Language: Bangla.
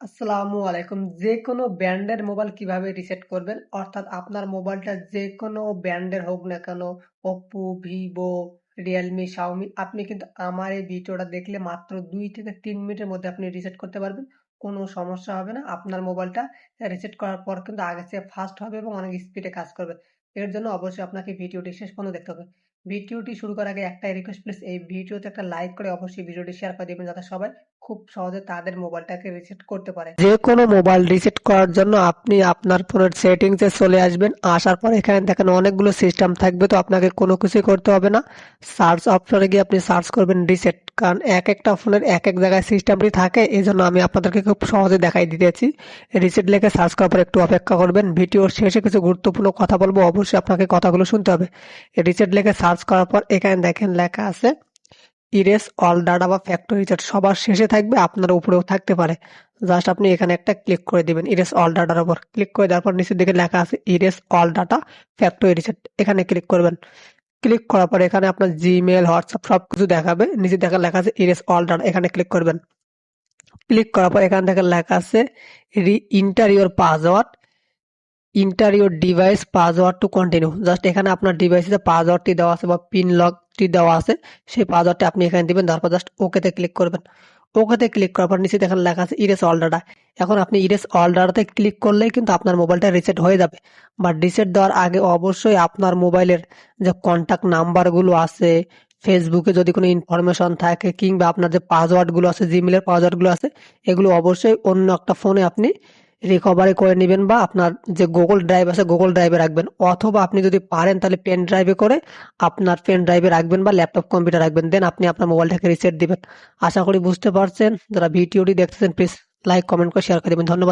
আসসালামু আলাইকুম। যেকোনো ব্র্যান্ডের মোবাইল কীভাবে রিসেট করবেন? অর্থাৎ আপনার মোবাইলটা যে কোনো ব্র্যান্ডের হোক না কেন, Oppo, ভিভো রিয়েলমি শাওমি আপনি কিন্তু আমার এই ভিডিওটা দেখলে মাত্র দুই থেকে তিন মিনিটের মধ্যে আপনি রিসেট করতে পারবেন। কোনো সমস্যা হবে না। আপনার মোবাইলটা রিসেট করার পর কিন্তু আগে চেয়ে ফাস্ট হবে এবং অনেক স্পিডে কাজ করবে। এর জন্য অবশ্যই আপনাকে ভিডিওটি শেষ পর্যন্ত দেখতে হবে। ভিডিওটি শুরু করার আগে একটাই রিকোয়েস্ট প্লিজ এই ভিডিওতে একটা লাইক করে অবশ্যই ভিডিওটি শেয়ার করে দিবেন যাতে সবাই খুব সহজে তাদের মোবাইলটাকে রিসেট করতে পারে। যে কোনো মোবাইল রিসেট করার জন্য আপনি আপনার ফোনের সেটিংসে চলে আসবেন। আসার পর এখানে দেখেন অনেকগুলো সিস্টেম থাকবে, তো আপনাকে কোনো কিছুই করতে হবে না। সার্চ অপশনে গিয়ে আপনি সার্চ করবেন রিসেট কারণ এক একটা ফোনের এক এক জায়গায় সিস্টেমটি থাকে এই জন্য আমি আপনাদেরকে খুব সহজে দেখাই দিতেছি রিসেট লিখে সার্চ করার পর একটু অপেক্ষা করবেন ভিডিওর শেষে কিছু গুরুত্বপূর্ণ কথা বলব, অবশ্যই আপনাকে কথাগুলো শুনতে হবে রিসেট লিখে সার্চ করার পর এখানে দেখেন লেখা আছে ইরেস অল ডাটা বা ফ্যাক্টরি রিসেট সবার শেষে থাকবে, আপনার উপরেও থাকতে পারে। জাস্ট আপনি এখানে একটা ক্লিক করে দিবেন ইরেস অল ডাটার উপর। ক্লিক করে দেওয়ার পর নিচের দিকে লেখা আছে erase all data factory reset এখানে ক্লিক করবেন। ক্লিক করার পর এখানে আপনার জিমেল হোয়াটসঅ্যাপ সব কিছু দেখাবে, নিচে দেখা লেখা আছে ইরেস অল ডাটা এখানে ক্লিক করবেন। ক্লিক করার পর এখান থেকে লেখা আছে re enter your password enter your device password to continue just এখানে আপনার ডিভাইসে পাসওয়ার্ডটি দেওয়া আছে বা পিন লকটি দেওয়া আছে, সেই পাসওয়ার্ডটি আপনি এখানে দিবেন, তারপর জাস্ট ওকেতে ক্লিক করবেন। ওকেতে ক্লিক করার পর নিচে দেখেন লেখা আছে ইরেস অল ডাটা এখন আপনি ইরেস অল ডাটাতে ক্লিক করলেই কিন্তু আপনার মোবাইলটা রিসেট হয়ে যাবে। বাট রিসেট দেওয়ার আগে অবশ্যই আপনার মোবাইলের যে কন্ট্যাক্ট নাম্বারগুলো আছে ফেসবুকে যদি কোনো ইনফরমেশন থাকে কিংবা আপনার যে পাসওয়ার্ডগুলো আছে জিমেলের পাসওয়ার্ডগুলো আছে, এগুলো অবশ্যই অন্য একটা ফোনে আপনি রিকভারি করে নেবেন বা আপনার যে গুগল ড্রাইভ আছে গুগল ড্রাইভে রাখবেন। অথবা আপনি যদি পারেন তাহলে পেন ড্রাইভে করে আপনার পেন ড্রাইভে রাখবেন বা ল্যাপটপ কম্পিউটার রাখবেন। দেন আপনি আপনার মোবাইলটাকে রিসেট দিবেন। আশা করি বুঝতে পারছেন। যারা ভিডিওটি দেখতেছেন প্লিজ লাইক কমেন্ট করে শেয়ার করে দেবেন। ধন্যবাদ।